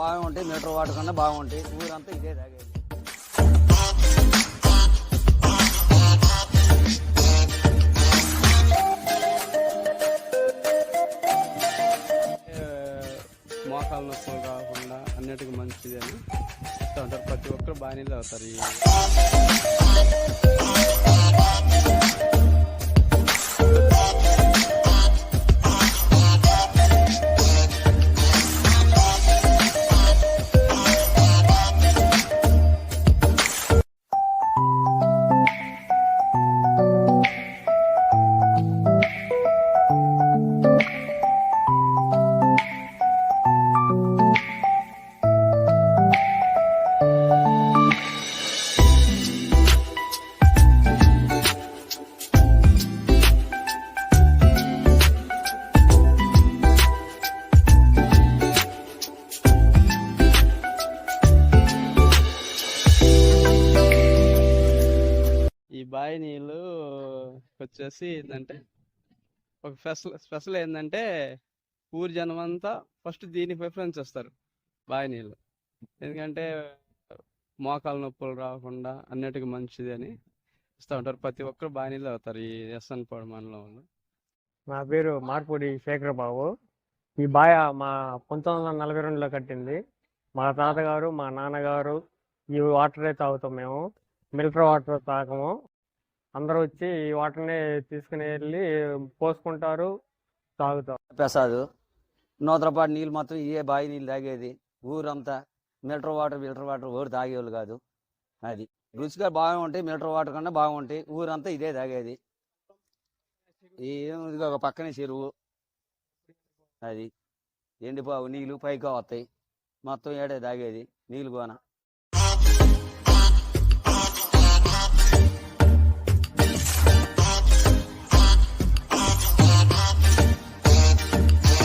మిల్టర్ water కన్నా బాగుంటాయి. ఊరంతా ఇదే తాగేది. మోకాల నొప్పులు రాకుండా అన్నిటికీ మంచిది అని చెప్తా ఉంటారు. ప్రతి ఒక్కరు బాగా నీళ్ళు అవుతారు బావి నీళ్ళు వచ్చేసి ఏంటంటే ఒక స్పెషల్ స్పెషల్ ఏంటంటే ఊరి జనం అంతా ఫస్ట్ దీనికి ప్రిఫరెన్స్ ఇస్తారు బావి నీళ్ళు. ఎందుకంటే మోకాల నొప్పులు రాకుండా అన్నిటికీ మంచిది అని ఇస్తూ ఉంటారు. ప్రతి ఒక్కరు బావి నీళ్ళు అవుతారు ఈ ఎస్ఎన్ పొడి మండలంలో నా పేరు మార్పూడి శేఖర్ బాబు ఈ బాయ మా పంతొమ్మిది వందల నలభై రెండులో కట్టింది. మా తాతగారు మా నాన్నగారు ఈ వాటరే తాగుతాం మేము. మిల్టర్ వాటర్ తాగము. అందరూ వచ్చి ఈ వాటర్ని తీసుకుని వెళ్ళి పోసుకుంటారు తాగుతారు. ప్రసాద్ నూతలపాటి నీళ్ళు మొత్తం ఏ బావి నీళ్ళు తాగేది. ఊరంతా మిల్టర్ వాటర్ మిల్టర్ వాటర్ ఊరు తాగేవాళ్ళు కాదు. అది రుచిగా బాగుంటాయి మిల్టర్ వాటర్ కన్నా బాగుంటాయి. ఊరంతా ఇదే తాగేది. ఇది ఒక పక్కనే చెరువు. అది ఎండిపోవు నీళ్ళు పైకి వస్తాయి. మొత్తం ఏడే తాగేది నీళ్ళు కోన